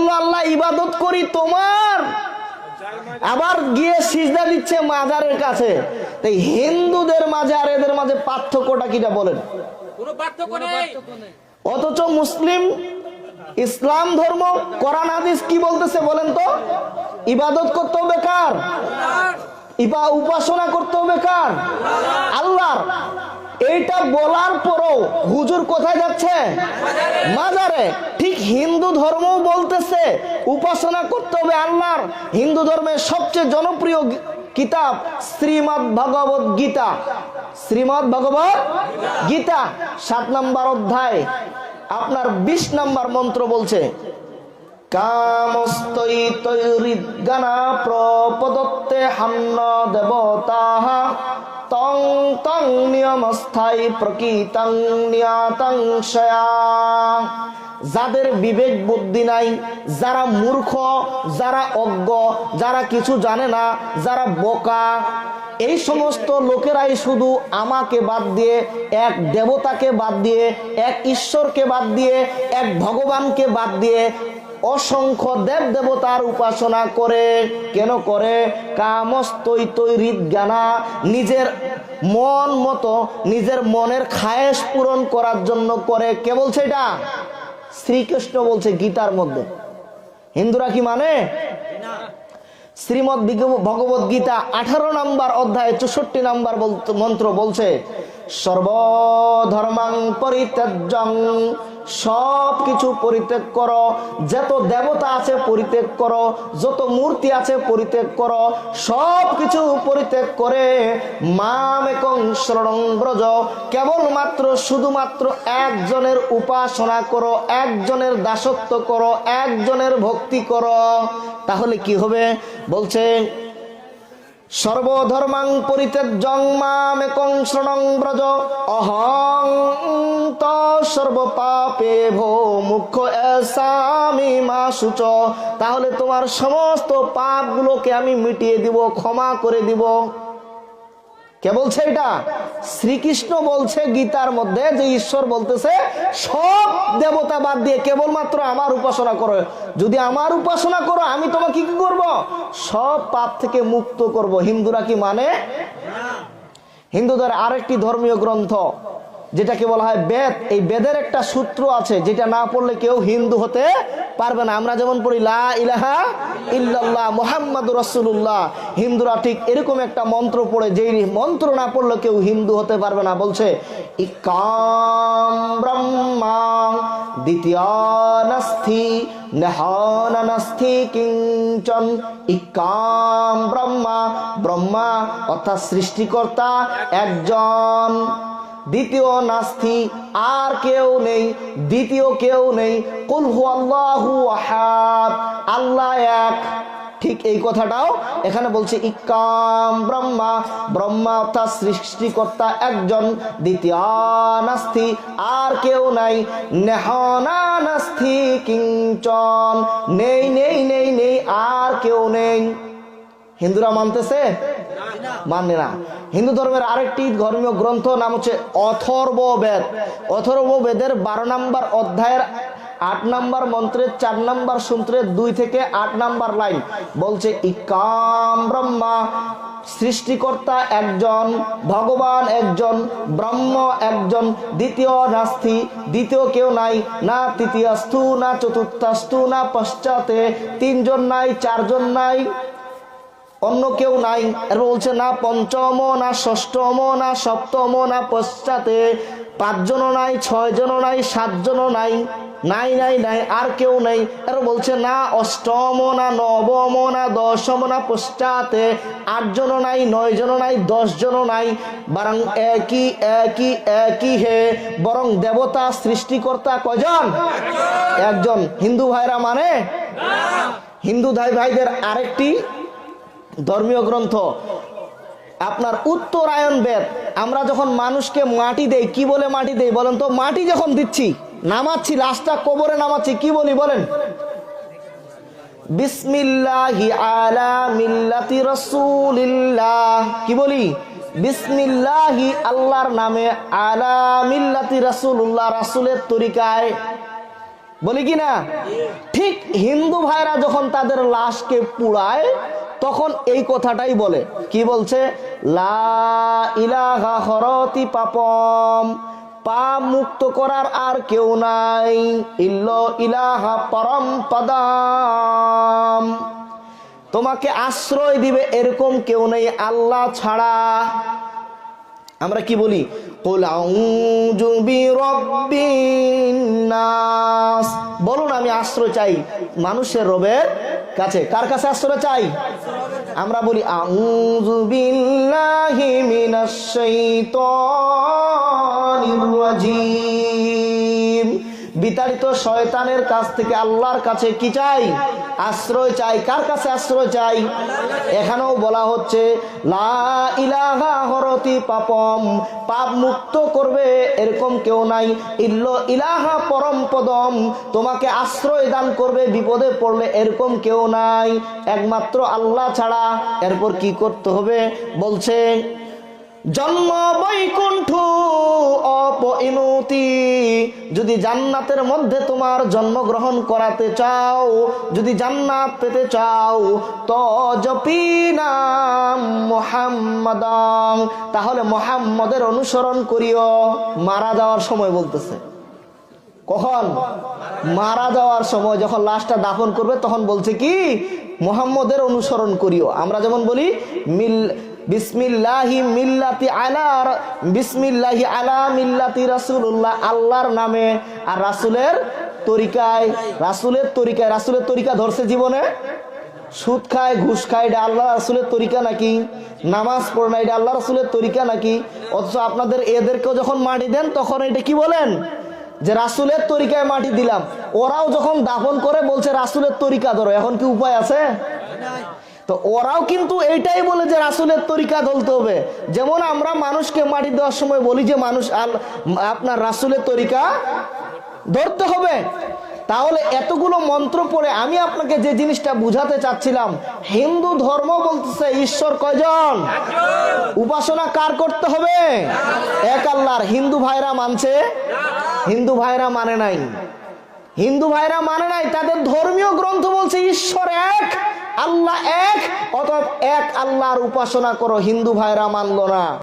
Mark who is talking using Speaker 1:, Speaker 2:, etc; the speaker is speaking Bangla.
Speaker 1: বলল আল্লাহ ইবাদত করি তোমার। আবার গিয়ে সিজদা দিচ্ছে মাজারের কাছে। তাই হিন্দুদের মাঝে আর এদের মাঝে পার্থক্যটা কিটা বলেন?
Speaker 2: কোনো পার্থক্য নেই।
Speaker 1: অথচ মুসলিম ইসলাম ধর্ম কোরআন হাদিস কি বলতেছে বলেন তো? ইবাদত করতেও বেকার ইবা উপাসনা করতেও বেকার আল্লাহর। এইটা বলার পরও হুজুর কোথায় যাচ্ছে? মাজারে। ঠিক হিন্দু ধর্মও বলতেছে, উপাসনা করতে হবে আল্লাহর। হিন্দু ধর্মের সবচেয়ে জনপ্রিয় কিতাব শ্রীমৎ ভগবত গীতা। শ্রীমৎ ভগবত গীতা, সাত নম্বর অধ্যায়। আপনার বিশ নম্বর মন্ত্র বলছে কামস্তৈ তৈরিদ্গানা প্রপদত্তে হান্ন দেবতাহ তং তং নিয়মস্থায়ী প্রকৃতং নিয়াতং যাদের বিবেক বুদ্ধি নাই, যারা মূর্খ, যারা অজ্ঞ, যারা কিছু জানে না, যারা বোকা, এই সমস্ত লোকেরাই শুধু আমাকে বাদ দিয়ে, এক দেবতাকে বাদ দিয়ে, এক ঈশ্বরকে বাদ দিয়ে, এক ভগবানকে বাদ দিয়ে অসংখ্য দেব দেবতার উপাসনা করে। কেন করে? কামস্তৈ তৈরিত জ্ঞানা নিজের মন মতো, নিজের মনের খায়েশ পূরণ করার জন্য করে। কে বলছে এটা? শ্রীকৃষ্ণ বলছে গীতার মধ্যে। হিন্দুরা কি মানে? শ্রীমদ ভগবত গীতা আঠারো নম্বর অধ্যায় চৌষট্টি নম্বর মন্ত্র বলছে, সর্বধর্মাং পরিত্যাজ্যং সব কিছু পরিত্যাগ করো। যত দেবতা আছে পরিত্যাগ করো, যত মূর্তি আছে পরিত্যাগ করো সব কিছু পরিত্যাগ করে মাম একং শরণং ব্রজ। কেবলমাত্র শুধুমাত্র একজনের উপাসনা করো, একজনের দাসত্ব করো, একজনের ভক্তি করো। তাহলে কি হবে? বলছে, সর্বধর্মাং পরিত্যাজ্যং মামেকং শরণং ব্রজ। অহং ত সর্বপাপে ভো মুখ্য এসামি তাহলে তোমার সমস্ত পাপগুলোকে আমি মিটিয়ে দিব, ক্ষমা করে দিব। কে বলছে এটা? শ্রীকৃষ্ণ বলছে গীতার মধ্যে যে ঈশ্বর বলতেছে, সব দেবতা বাদ দিয়ে কেবলমাত্র আমার উপাসনা করো। যদি আমার উপাসনা করো, আমি তোমাকে কি করব? সব পাপ থেকে মুক্ত করব। হিন্দুরা কি মানে? হিন্দুদের আরেকটি ধর্মীয় গ্রন্থ যেটাকে বলা হয় বেদ, এই বেদের একটা সূত্র আছে, যেটা না পড়লে কেউ হিন্দু হতে পারবে না। আমরা যেমন পড়ি, লা ইলাহা ইল্লাল্লাহ মোহাম্মদ রসুল্লাহ হিন্দুরা ঠিক এরকম একটা মন্ত্র পড়ে, যেই মন্ত্র না পড়লে কেউ হিন্দু হতে পারবে না। বলছে, ইকাম ব্রহ্মা দ্বিতীয় নাস্থি নাস্তি কিঞ্চন। ইকাম ব্রহ্মা ব্রহ্মা অর্থাৎ সৃষ্টিকর্তা একজন। দ্বিতীয় নাস্তি আর কেউ নেই, দ্বিতীয় কেউ নেই। কুল হু আল্লাহু আল্লাহ এক। ঠিক এই কথাটাও এখানে বলছে ইকাম ব্রহ্মা। ব্রহ্মা অর্থাৎ সৃষ্টিকর্তা একজন। দ্বিতীয় নাস্তি আর কেউ নাই। নেহনা নাস্তি কিঞ্চন। নেই নেই নেই নেই, আর কেউ নেই। হিন্দুরা মানতেছে? মানে না। হিন্দু ধর্মের আরেকটি ধর্মীয় গ্রন্থ, নাম হচ্ছে অথর্ব বেদ অথর্ব বেদের বারো নম্বর অধ্যায়ের আট নাম্বার মন্ত্রের চার নাম্বার সূত্রের দুই থেকে আট নাম্বার লাইন বলছে, ইকাম ব্রহ্মা, সৃষ্টিকর্তা একজন, ভগবান একজন, ব্রহ্ম একজন, দ্বিতীয় নাস্তি, দ্বিতীয় কেউ নাই, না তৃতীয়স্তু, না চতুর্থাস্তু, না পশ্চাতে তিনজন নাই, চারজন নাই। অন্য কেউ নাই। এর বলছে, না পঞ্চম, না ষষ্ঠম, না সপ্তম, না পশ্চাতে পাঁচজনও নাই, ছয়জনও নাই, সাতজনও নাই নাই নাই নাই, আর কেউ নেই। এর বলছে, না অষ্টম, না নবম, না দশম, না পশ্চাতে আটজনও নাই নয় জনও নাই দশ জনও নাই, বরং একই একই একই হে, বরং দেবতা সৃষ্টিকর্তা কজন একজন। হিন্দু ভাইরা মানে? হিন্দু ভাই ভাইদের আরেকটি ধর্মীয় গ্রন্থ। আপনার উত্তরায়ণ বেদ। আমরা যখন মানুষকে মাটি দেই, কি বলে মাটি দেই বলেন তো? মাটি যখন দিচ্ছি, নামাচ্ছি, লাশটা কবরে নামাচ্ছি, কি বলি বলেন? বিসমিল্লাহি আলা মিল্লাতি রাসূলিল্লাহ। কি বলি? বিসমিল্লাহি আল্লাহর নামে আলা মিল্লাতি রাসূলুল্লাহ, রাসূলের তরিকায়। বলি কি না? ঠিক হিন্দু ভাইরা যখন তাদের লাশকে পুড়ায় তখন এই কথাটাই বলে। কি বলছে? লা ইলাহা হরতি পাপম। পাপ মুক্ত করার আর কেউ নাই। ইল্ল ইলাহা পরম পদাম। তোমাকে আশ্রয় দিবে এরকম কেউ নেই আল্লাহ ছাড়া। আমরা কি বলি? বলুন, আমি আশ্রয় চাই মানুষের রবের কাছে। কার কাছে আশ্রয় চাই? আমরা বলি আউযু বিল্লাহি মিনাশ শাইতানির রাজিম। বিতাড়িত শয়তানের কাছ থেকে আল্লাহর কাছে কি চাই? আশ্রয় চাই। কার কাছে আশ্রয় চাই? এখানেও বলা হচ্ছে, লা ইলাহা হরতি পাপম, পাপ মুক্ত করবে এরকম কেউ নাই। ইল্ল ইলাহা পরম পদম, তোমাকে আশ্রয় দান করবে, বিপদে পড়লে এরকম কেউ নাই। একমাত্র আল্লাহ ছাড়া। এরপর কি করতে হবে? বলছে জন্ম বৈকুণ্ঠ অপইনতি। যদি জান্নাতের মধ্যে তোমার জন্মগ্রহণ করাতে চাও, যদি জান্নাত পেতে চাও তো জপি নাম মোহাম্মদং তাহলে মোহাম্মদের অনুসরণ করিও। মারা যাওয়ার সময় বলতেছে। কখন? মারা যাওয়ার সময় যখন লাশটা দাফন করবে, তখন বলছে কি? মোহাম্মদের অনুসরণ করিও। আমরা যেমন বলি, মিল বিসমিল্লাহি মিল্লাতি আলা বিসমিল্লাহি আলা মিল্লাতি রাসূলুল্লাহ, আল্লাহর নামে। আর রাসূলের তরিকায় রাসূলের তরিকায়, রাসূলের তরিকা ধরছে জীবনে? সুদ খায়, ঘুষ খায়, এটা আল্লাহ রাসুলের তরিকা নাকি? নামাজ পড়ে না, এটা আল্লাহ রাসুলের তরিকা নাকি? অথচ আপনাদের এদেরকেও যখন মাটি দেন, তখন এটা কি বলেন? যে রাসুলের তরিকায় মাটি দিলাম। ওরাও যখন দাফন করে বলছে, রাসুলের তরিকা ধরো এখন কি উপায় আছে? তো ওরাও কিন্তু এইটাই বলে যে রাসুলের তরিকা ধরতে হবে। যেমন আমরা মানুষকে মাটি দেওয়ার সময় বলি যে মানুষ আল আপনার রাসুলের তরিকা ধরতে হবে। তাহলে এতগুলো মন্ত্র পড়ে আমি আপনাকে যে জিনিসটা বুঝাতে চাচ্ছিলাম, হিন্দু ধর্ম বলতেছে ঈশ্বর কয়জন? উপাসনা কার করতে হবে? এক আল্লাহর। হিন্দু ভাইরা মানছে? হিন্দু ভাইরা মানে নাই। হিন্দু ভাইরা মানে নাই, তাদের ধর্মীয় গ্রন্থ বলছে ঈশ্বর এক। আল্লাহ এক অতএব এক আল্লাহর উপাসনা করো হিন্দু ভাইরা মানলো না।